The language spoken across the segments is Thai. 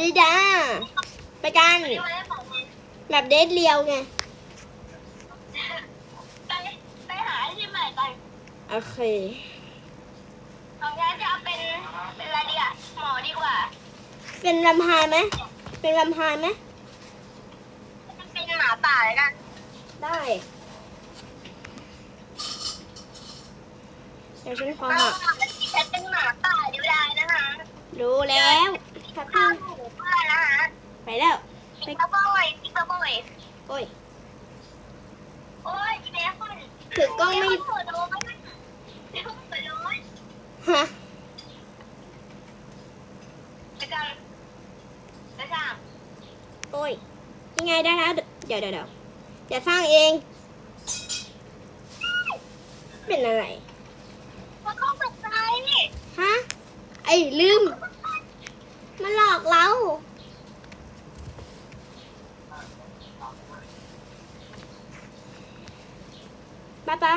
ดีจ้าไปกันไม่ได้ของมึงแบบเดทเรียวไงไปไปหาที่ใหม่กันโอเคของฉันจะเอาเป็นเป็นอะไรดีอะหมอดีกว่า เป็นแวมไพร์ไหมเป็นแวมไพร์ไหมเป็นหมาป่าเลยกันได้เดี๋ยวฉันขอเอาหาฉันเป็นหมาป่าดีได้นะคะรู้แล้วแป๊บนึ ข้าง หมูเพื่อนนะคะ ไป แล้วไปติ๊กเกอร์บอยติ๊กเกอร์บอยโอ้ย โอ้ยแม่คนถือกล้องไม่เปิดโดนไหมเดี๋ยวเปิดโดนฮะไปกันไปสามโอ้ยยังไงได้แล้วเดี๋ยวเดี๋ยวเดี๋ยวจะสร้างเอง เป็นอะไร มันก็ตกใจ ฮะ ไอ้ลืม มันหลอกเรา ไปไป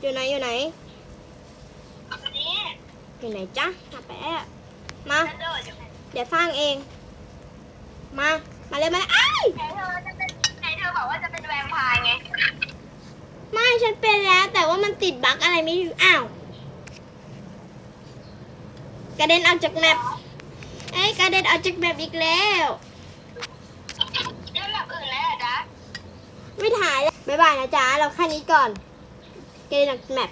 อยู่ไหนอยู่ไหนอันนี้อยู่ไหนจ๊ะหาแปะมาฉันโดดอยู่ไหนเดี๋ยวสร้างเอง มา มาเลยมาเลยอ้ายไหนเธอจะเป็นไหนเธอบอกว่าจะเป็นแวมไพร์ไง ไม่ฉันเป็นแล้วแต่ว่ามันติดบั๊กอะไรไม่รู้อ้าว กระเด็นออกจากแมปเอ้ยกระเด็นออกจากแมปอีกแล้ว เรื่องแบบอื่นแล้วเหรอจ๊ะ ไม่ถ่ายแล้ว บ๊ายบายนะจ๊ะ เราแค่นี้ก่อนกระเด็นออกจากแมป